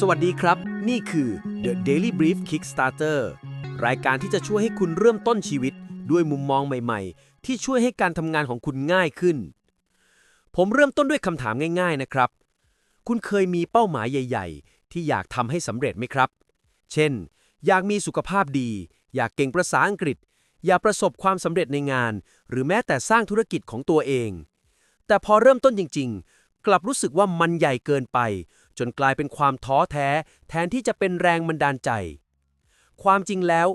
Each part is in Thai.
สวัสดีครับ นี่คือ The Daily Brief Kickstarter รายการที่จะช่วยให้คุณเริ่มต้นชีวิตด้วยมุมมองใหม่ๆ ที่ช่วยให้การทำงานของคุณง่ายขึ้น ผมเริ่มต้นด้วยคำถามง่าย ๆนะครับ คุณเคยมีเป้าหมายใหญ่ ๆ ที่อยากทำให้สำเร็จไหมครับ เช่น อยากมีสุขภาพดี อยากเก่งภาษาอังกฤษ อยากประสบความสำเร็จในงาน หรือแม้แต่สร้างธุรกิจของตัวเอง แต่พอเริ่มต้นจริง ๆ กลับรู้สึกว่ามันใหญ่เกินไป จนกลายเป็นความท้อแท้ แทนที่จะเป็นแรงบันดาลใจ ความจริงแล้ว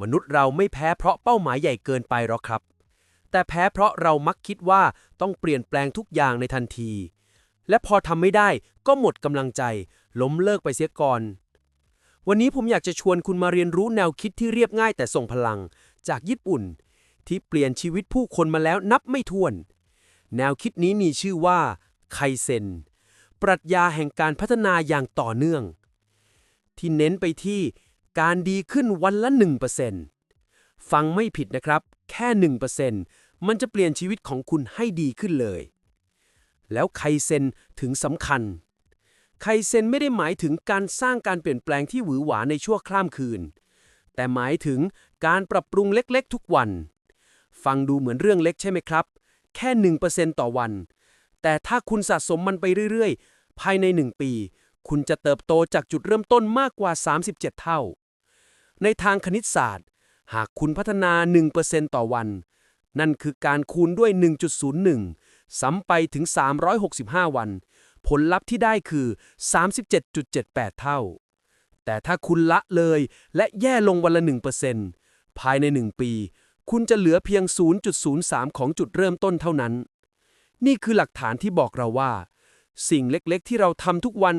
มนุษย์เราไม่แพ้เพราะเป้าหมายใหญ่เกินไปหรอกครับ แต่แพ้เพราะเรามักคิดว่าต้องเปลี่ยนแปลงทุกอย่างในทันที และพอทำไม่ได้ก็หมดกำลังใจ ล้มเลิกไปเสียก่อน วันนี้ผมอยากจะชวนคุณมาเรียนรู้แนวคิดที่เรียบง่ายแต่ทรงพลัง จากญี่ปุ่น ที่เปลี่ยนชีวิตผู้คนมาแล้วนับไม่ถ้วน แนวคิดนี้มีชื่อว่าไคเซน ปรัชญาแห่งการพัฒนาอย่างต่อเนื่อง ที่เน้นไปที่การดีขึ้นวันละ 1%ฟังไม่ผิดนะครับ แค่ 1%มันจะเปลี่ยนชีวิตของคุณให้ดีขึ้นเลย แล้วไคเซนถึงสำคัญ ไคเซนไม่ได้หมายถึงการสร้างการเปลี่ยนแปลงที่หวือหวาในชั่วข้ามคืน แต่หมายถึงการปรับปรุงเล็กๆ ทุกวัน ฟังดูเหมือนเรื่องเล็กใช่ไหมครับ แค่ 1%ต่อวัน แต่ถ้าคุณสะสมมันไปเรื่อยๆ ภายใน 1 ปี คุณจะเติบโตจากจุดเริ่มต้นมากกว่า 37 เท่า ในทางคณิตศาสตร์ หากคุณพัฒนา 1%ต่อวัน นั่นคือการคูณด้วย 1.01ซ้ำไปถึง 365 วัน ผลลัพธ์ที่ได้คือ 37.78 เท่า แต่ถ้าคุณละเลยและแย่ลงวันละ 1%ภายใน 1 ปี คุณจะเหลือเพียง 0.03 ของจุดเริ่มต้นเท่านั้น นี่คือหลักฐานที่บอกเราว่า สิ่งเล็กๆ ที่เราทำทุกวัน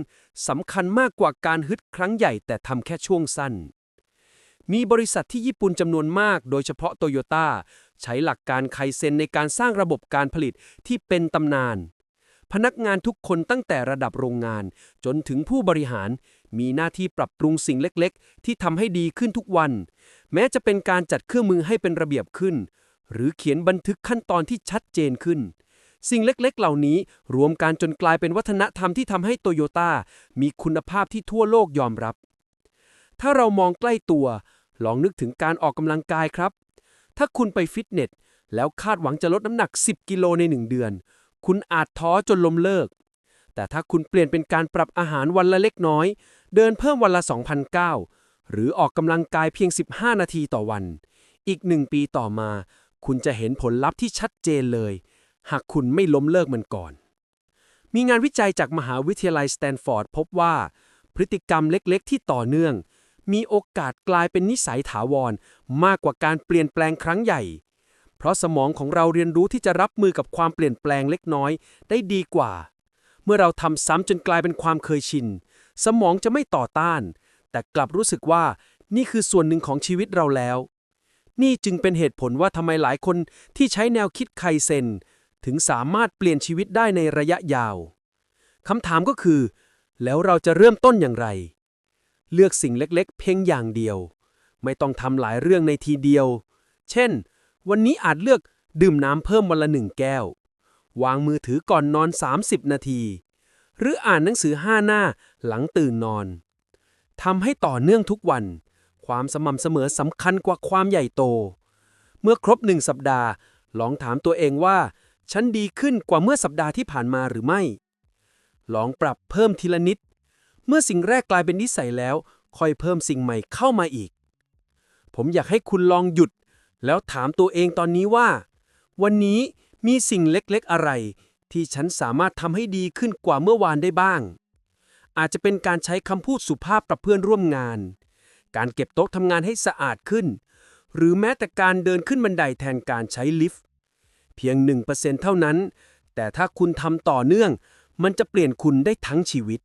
สำคัญมากกว่าการฮึดครั้งใหญ่แต่ทำแค่ช่วงสั้น มีบริษัทที่ญี่ปุ่นจำนวนมาก โดยเฉพาะโตโยต้าใช้หลักการไคเซนในการสร้างระบบการผลิตที่เป็นตำนาน พนักงานทุกคนตั้งแต่ระดับโรงงาน จนถึงผู้บริหาร มีหน้าที่ปรับปรุงสิ่งเล็กๆ ที่ทำให้ดีขึ้นทุกวัน แม้จะเป็นการจัดเครื่องมือให้เป็นระเบียบขึ้น หรือเขียนบันทึกขั้นตอนที่ชัดเจนขึ้น สิ่งเล็กๆ เหล่านี้รวมกันจนกลายเป็นวัฒนธรรมที่ทำให้โตโยต้ามีคุณภาพที่ทั่วโลกยอมรับ ถ้าเรามองใกล้ตัว ลองนึกถึงการออกกำลังกายครับ ถ้าคุณไปฟิตเนสแล้วคาดหวังจะลดน้ำหนัก 10 กิโลใน 1 เดือน คุณอาจท้อจนล้มเลิก แต่ถ้าคุณเปลี่ยนเป็นการปรับอาหารวันละเล็กน้อย เดินเพิ่มวันละ2,009หรือออกกำลังกายเพียง 15 นาทีต่อวัน อีกหนึ่งปีต่อมา คุณจะเห็นผลลัพธ์ที่ชัดเจนเลย หากคุณไม่ล้มเลิกมันก่อน มีงานวิจัยจากมหาวิทยาลัยสแตนฟอร์ดพบว่า พฤติกรรมเล็กๆ ที่ต่อเนื่อง มีโอกาสกลายเป็นนิสัยถาวร มากกว่าการเปลี่ยนแปลงครั้งใหญ่ เพราะสมองของเราเรียนรู้ที่จะรับมือกับความเปลี่ยนแปลงเล็กน้อยได้ดีกว่า เมื่อเราทำซ้ำจนกลายเป็นความเคยชิน สมองจะไม่ต่อต้าน แต่กลับรู้สึกว่านี่คือส่วนหนึ่งของชีวิตเราแล้ว นี่จึงเป็นเหตุผลว่าทำไมหลายคนที่ใช้แนวคิดไคเซน ถึงสามารถเปลี่ยนชีวิตได้ในระยะยาวคำถามก็คือ แล้วเราจะเริ่มต้นอย่างไร เลือกสิ่งเล็กๆ เพียงอย่างเดียว ไม่ต้องทำหลายเรื่องในทีเดียว เช่น วันนี้อาจเลือกดื่มน้ำเพิ่มวันละหนึ่งแก้ว วางมือถือก่อนนอน 30 นาที หรืออ่านหนังสือห้าหน้าหลังตื่นนอนทำให้ต่อเนื่องทุกวัน ความสม่ำเสมอสำคัญกว่าความใหญ่โต เมื่อครบหนึ่งสัปดาห์ ลองถามตัวเองว่า ฉันดีขึ้นกว่าเมื่อสัปดาห์ที่ผ่านมาหรือไม่ ลองปรับเพิ่มทีละนิด เมื่อสิ่งแรกกลายเป็นนิสัยแล้ว ค่อยเพิ่มสิ่งใหม่เข้ามาอีก ผมอยากให้คุณลองหยุด แล้วถามตัวเองตอนนี้ว่า วันนี้มีสิ่งเล็กๆอะไร ที่ฉันสามารถทำให้ดีขึ้นกว่าเมื่อวานได้บ้าง อาจจะเป็นการใช้คำพูดสุภาพกับเพื่อนร่วมงาน การเก็บโต๊ะทำงานให้สะอาดขึ้น หรือแม้แต่การเดินขึ้นบันไดแทนการใช้ลิฟต์ เพียง 1%เท่านั้น แต่ถ้าคุณทำต่อเนื่อง มันจะเปลี่ยนคุณได้ทั้งชีวิต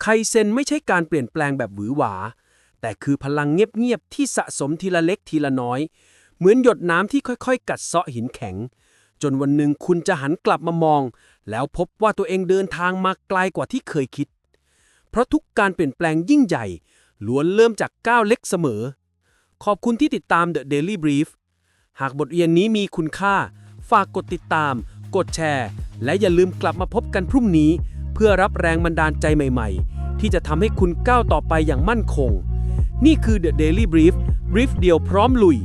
ไคเซนไม่ใช่การเปลี่ยนแปลงแบบหวือหวา แต่คือพลังเงียบๆที่สะสมทีละเล็กทีละน้อย เหมือนหยดน้ำที่ค่อยๆ กัดเซาะหินแข็ง จนวันหนึ่งคุณจะหันกลับมามอง แล้วพบว่าตัวเองเดินทางมาไกลกว่าที่เคยคิด เพราะทุกการเปลี่ยนแปลงยิ่งใหญ่ล้วนเริ่มจากก้าวเล็กเสมอ ขอบคุณที่ติดตาม The Daily Brief หากบทเรียนนี้มีคุณค่า ฝากกดติดตาม กดแชร์ และอย่าลืมกลับมาพบกันพรุ่งนี้ เพื่อรับแรงบันดาลใจใหม่ ๆ ที่จะทำให้คุณก้าวต่อไปอย่างมั่นคง นี่คือ The Daily Brief Brief เดียวพร้อมลุย